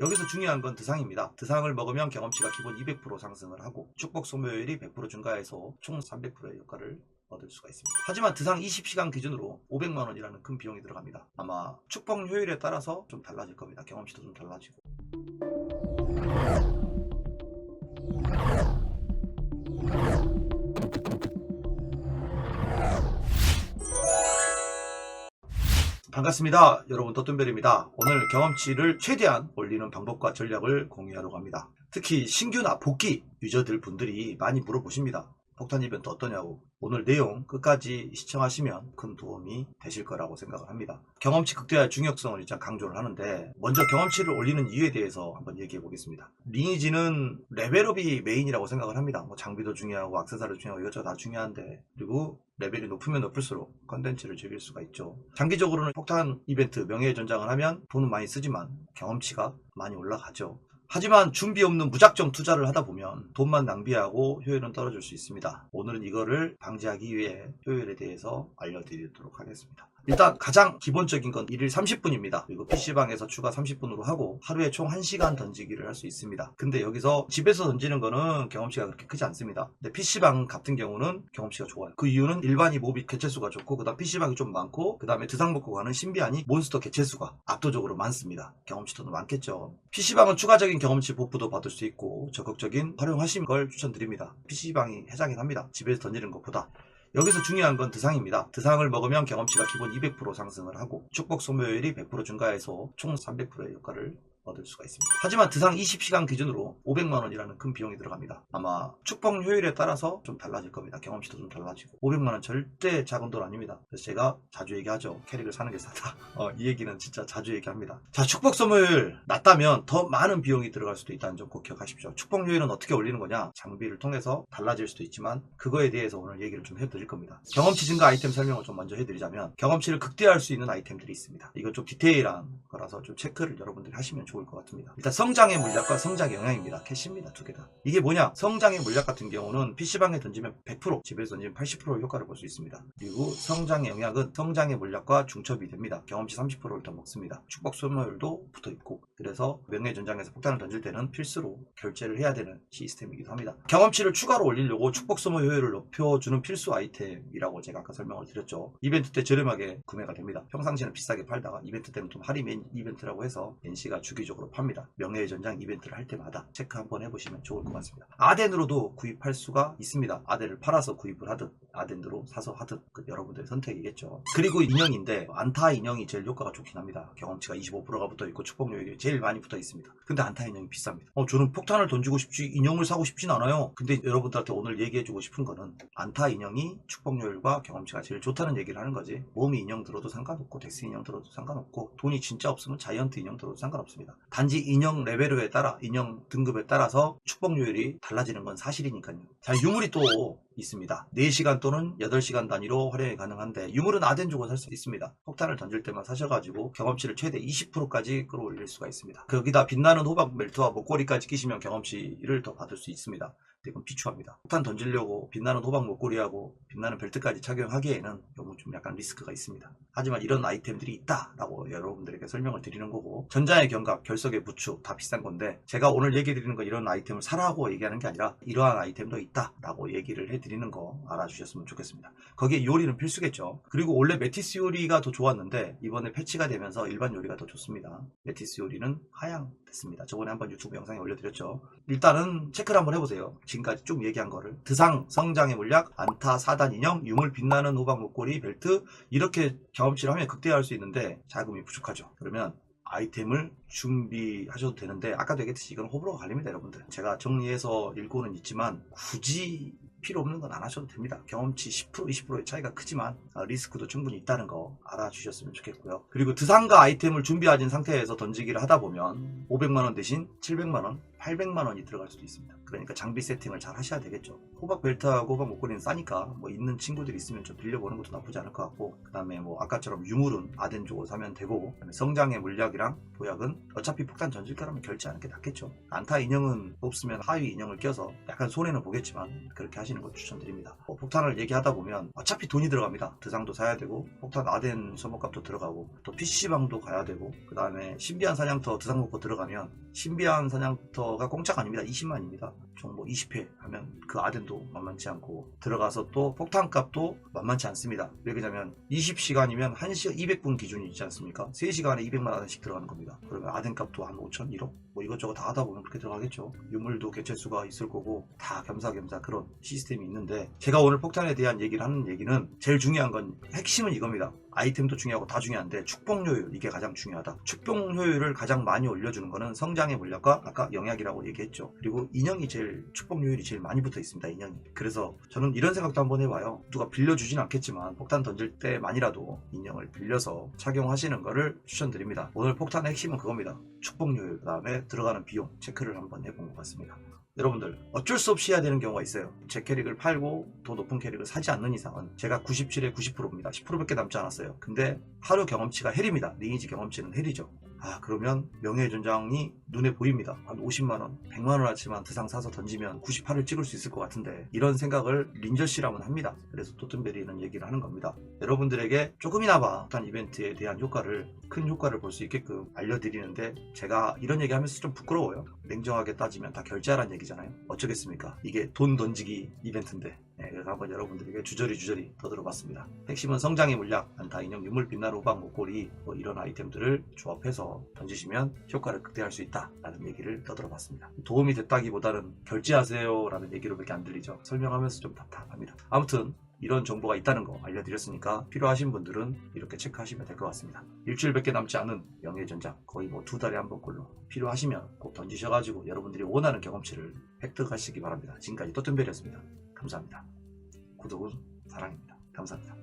여기서 중요한 건 드상입니다. 드상을 먹으면 경험치가 기본 200% 상승을 하고 축복 소모율이 100% 증가해서 총 300%의 효과를 얻을 수가 있습니다. 하지만 드상 20시간 기준으로 500만 원이라는 큰 비용이 들어갑니다. 아마 축복 효율에 따라서 좀 달라질 겁니다. 경험치도 좀 달라지고. 반갑습니다. 여러분 도뜬별입니다. 오늘 경험치를 최대한 올리는 방법과 전략을 공유하려고 합니다. 특히 신규나 복귀 유저들 분들이 많이 물어보십니다. 폭탄 이벤트 어떠냐고. 오늘 내용 끝까지 시청하시면 큰 도움이 되실 거라고 생각을 합니다. 경험치 극대화의 중요성을 일단 강조를 하는데 먼저 경험치를 올리는 이유에 대해서 한번 얘기해 보겠습니다. 리니지는 레벨업이 메인이라고 생각을 합니다. 뭐 장비도 중요하고 액세서리도 중요하고 이것저것 다 중요한데 그리고 레벨이 높으면 높을수록 컨텐츠를 즐길 수가 있죠. 장기적으로는 폭탄 이벤트 명예의 전장을 하면 돈은 많이 쓰지만 경험치가 많이 올라가죠. 하지만 준비 없는 무작정 투자를 하다 보면 돈만 낭비하고 효율은 떨어질 수 있습니다. 오늘은 이거를 방지하기 위해 효율에 대해서 알려드리도록 하겠습니다. 일단 가장 기본적인 건 1일 30분입니다. 그리고 PC방에서 추가 30분으로 하고 하루에 총 1시간 던지기를 할 수 있습니다. 근데 여기서 집에서 던지는 거는 경험치가 그렇게 크지 않습니다. 근데 PC방 같은 경우는 경험치가 좋아요. 그 이유는 일반이 모비 개체수가 좋고 그 다음 PC방이 좀 많고 그 다음에 드상 먹고 가는 신비한이 몬스터 개체수가 압도적으로 많습니다. 경험치도 많겠죠. PC방은 추가적인 경험치 보프도 받을 수 있고 적극적인 활용하시는 걸 추천드립니다. PC방이 해자긴 합니다. 집에서 던지는 것보다. 여기서 중요한 건 드상입니다. 드상을 먹으면 경험치가 기본 200% 상승을 하고 축복 소모율이 100% 증가해서 총 300%의 효과를 얻을 수가 있습니다. 하지만 드상 20시간 기준으로 500만 원이라는 큰 비용이 들어갑니다. 아마 축복 효율에 따라서 좀 달라질 겁니다. 경험치도 좀 달라지고 500만 원 절대 작은 돈 아닙니다. 그래서 제가 자주 얘기하죠. 캐릭을 사는 게 싸다. 어, 이 얘기는 진짜 자주 얘기합니다. 자 축복 소모율 낮다면 더 많은 비용이 들어갈 수도 있다는 점 꼭 기억하십시오. 축복 효율은 어떻게 올리는 거냐? 장비를 통해서 달라질 수도 있지만 그거에 대해서 오늘 얘기를 좀 해드릴 겁니다. 경험치 증가 아이템 설명을 좀 먼저 해드리자면 경험치를 극대화할 수 있는 아이템들이 있습니다. 이건 좀 디테일한 거라서 좀 체크를 여러분들이 하시면 좋을 것 같습니다. 일단 성장의 물약과 성장의 영향입니다. 캐시입니다. 두 개 다. 이게 뭐냐? 성장의 물약 같은 경우는 PC방에 던지면 100%, 집에서 던지면 80% 효과를 볼 수 있습니다. 그리고 성장의 영약은 성장의 물약과 중첩이 됩니다. 경험치 30%를 더 먹습니다. 축복 소모율도 붙어 있고 그래서 명예 전장에서 폭탄을 던질 때는 필수로 결제를 해야 되는 시스템이기도 합니다. 경험치를 추가로 올리려고 축복 소모 효율을 높여주는 필수 아이템이라고 제가 아까 설명을 드렸죠. 이벤트 때 저렴하게 구매가 됩니다. 평상시에는 비싸게 팔다가 이벤트 때는 좀 할인 이벤트라고 해서 NC가 주기적으로 팝니다. 명예의 전장 이벤트를 할 때마다 체크 한번 해보시면 좋을 것 같습니다. 아덴으로도 구입할 수가 있습니다. 아덴을 팔아서 구입을 하든 아덴으로 사서 하든 그 여러분들의 선택이겠죠. 그리고 인형인데 안타 인형이 제일 효과가 좋긴 합니다. 경험치가 25%가 붙어 있고 축복력이 제일 많이 붙어 있습니다. 근데 안타 인형이 비쌉니다. 어, 저는 폭탄을 던지고 싶지 인형을 사고 싶진 않아요. 근데 여러분들한테 오늘 얘기해주고 싶은 거는 안타 인형이 축복률과 경험치가 제일 좋다는 얘기를 하는 거지. 몸이 인형 들어도 상관없고 덱스 인형 들어도 상관없고 돈이 진짜 없으면 자이언트 인형 들어도 상관없습니다. 단지 인형 레벨에 따라 인형 등급에 따라서 축복률이 달라지는 건 사실이니까요. 자 유물이 또 있습니다. 4시간 또는 8시간 단위로 활용이 가능한데 유물은 아덴 주고 살수 있습니다. 폭탄을 던질 때만 사셔가지고 경험치를 최대 20%까지 끌어올릴 수가 있습니다. 거기다 빛나는 호박 벨트와 목걸이까지 끼시면 경험치를 더 받을 수 있습니다. 이건 비추합니다. 폭탄 던지려고 빛나는 호박 목걸이하고 빛나는 벨트까지 착용하기에는 너무 좀 약간 리스크가 있습니다. 하지만 이런 아이템들이 있다라고 여러분들에게 설명을 드리는 거고 전장의 경갑, 결석의 부추 다 비싼 건데 제가 오늘 얘기 드리는 거 이런 아이템을 사라고 얘기하는 게 아니라 이러한 아이템도 있다라고 얘기를 해드리는 거 알아주셨으면 좋겠습니다. 거기에 요리는 필수겠죠. 그리고 원래 메티스 요리가 더 좋았는데 이번에 패치가 되면서 일반 요리가 더 좋습니다. 메티스 요리는 하향 됐습니다. 저번에 한번 유튜브 영상에 올려드렸죠. 일단은 체크를 한번 해보세요. 지금까지 쭉 얘기한 거를 드상, 성장의 물약, 안타, 사단 인형, 유물 빛나는 호박 목걸이, 벨트 이렇게 경험치를 하면 극대화할 수 있는데 자금이 부족하죠. 그러면 아이템을 준비하셔도 되는데 아까도 얘기했듯이 이건 호불호가 갈립니다 여러분들 제가 정리해서 읽고는 있지만 굳이 필요 없는 건 안 하셔도 됩니다. 경험치 10% 20%의 차이가 크지만 아, 리스크도 충분히 있다는 거 알아주셨으면 좋겠고요. 그리고 드상과 아이템을 준비하신 상태에서 던지기를 하다 보면 500만 원 대신 700만 원 800만 원이 들어갈 수도 있습니다. 그러니까 장비 세팅을 잘 하셔야 되겠죠. 호박 벨트하고 호박 목걸이는 싸니까 뭐 있는 친구들이 있으면 좀 빌려보는 것도 나쁘지 않을 것 같고 그 다음에 뭐 아까처럼 유물은 아덴 쪽으로 사면 되고 그다음에 성장의 물약이랑 보약은 어차피 폭탄 던질 거라면 결제하는 게 낫겠죠. 안타 인형은 없으면 하위 인형을 껴서 약간 손해는 보겠지만 그렇게 하시는 걸 추천드립니다. 뭐 폭탄을 얘기하다 보면 어차피 돈이 들어갑니다. 드상도 사야 되고 폭탄 아덴 소모값도 들어가고 또 PC방도 가야 되고 그 다음에 신비한 사냥터 드상 먹고 들어가면 신비한 사냥터 가 공짜가 아닙니다. 20만입니다. 총 뭐 20회 하면 그 아덴도 만만치 않고 들어가서 또 폭탄 값도 만만치 않습니다. 왜 그러냐면 20시간이면 1시간 200분 기준이 있지 않습니까? 3시간에 200만 원씩 들어가는 겁니다. 그러면 아덴 값도 한 5천, 1억? 뭐 이것저것 다 하다 보면 그렇게 들어가겠죠. 유물도 개체수가 있을 거고 다 겸사겸사 그런 시스템이 있는데 제가 오늘 폭탄에 대한 얘기를 하는 얘기는 제일 중요한 건 핵심은 이겁니다. 아이템도 중요하고 다 중요한데 축복 효율 이게 가장 중요하다. 축복 효율을 가장 많이 올려주는 거는 성장의 물약과 아까 영약이라고 얘기했죠. 그리고 인형이 제일 축복 효율이 제일 많이 붙어 있습니다. 인형이. 그래서 저는 이런 생각도 한번 해봐요. 누가 빌려주진 않겠지만 폭탄 던질 때만이라도 인형을 빌려서 착용하시는 거를 추천드립니다. 오늘 폭탄의 핵심은 그겁니다. 축복 효율 그다음에 들어가는 비용 체크를 한번 해본 것 같습니다. 여러분들 어쩔 수 없이 해야 되는 경우가 있어요. 제 캐릭을 팔고 더 높은 캐릭을 사지 않는 이상은 제가 97에 90%입니다. 10%밖에 남지 않았어요. 근데 하루 경험치가 헬입니다. 리니지 경험치는 헬이죠. 아 그러면 명예의 전장이 눈에 보입니다. 한 50만원, 100만원 하지만 드상 사서 던지면 98을 찍을 수 있을 것 같은데 이런 생각을 린저 씨라면 합니다. 그래서 토튼베리는 얘기를 하는 겁니다. 여러분들에게 조금이나마 폭탄 이벤트에 대한 효과를 큰 효과를 볼 수 있게끔 알려드리는데 제가 이런 얘기하면서 좀 부끄러워요. 냉정하게 따지면 다 결제하라는 얘기잖아요. 어쩌겠습니까? 이게 돈 던지기 이벤트인데 네, 그래서 한번 여러분들에게 주저리 주저리 더 들어봤습니다. 핵심은 성장의 물약, 안타 인형, 유물 빛나루 호박 목걸이 뭐 이런 아이템들을 조합해서 던지시면 효과를 극대화할 수 있다라는 얘기를 더 들어봤습니다. 도움이 됐다기보다는 결제하세요라는 얘기로밖에 안 들리죠. 설명하면서 좀 답답합니다. 아무튼 이런 정보가 있다는 거 알려드렸으니까 필요하신 분들은 이렇게 체크하시면 될 것 같습니다. 일주일밖에 남지 않은 명예전장 거의 뭐 두 달에 한 번꼴로 필요하시면 꼭 던지셔가지고 여러분들이 원하는 경험치를 획득하시기 바랍니다. 지금까지 또뜬별이었습니다 감사합니다. 구독은 사랑입니다. 감사합니다.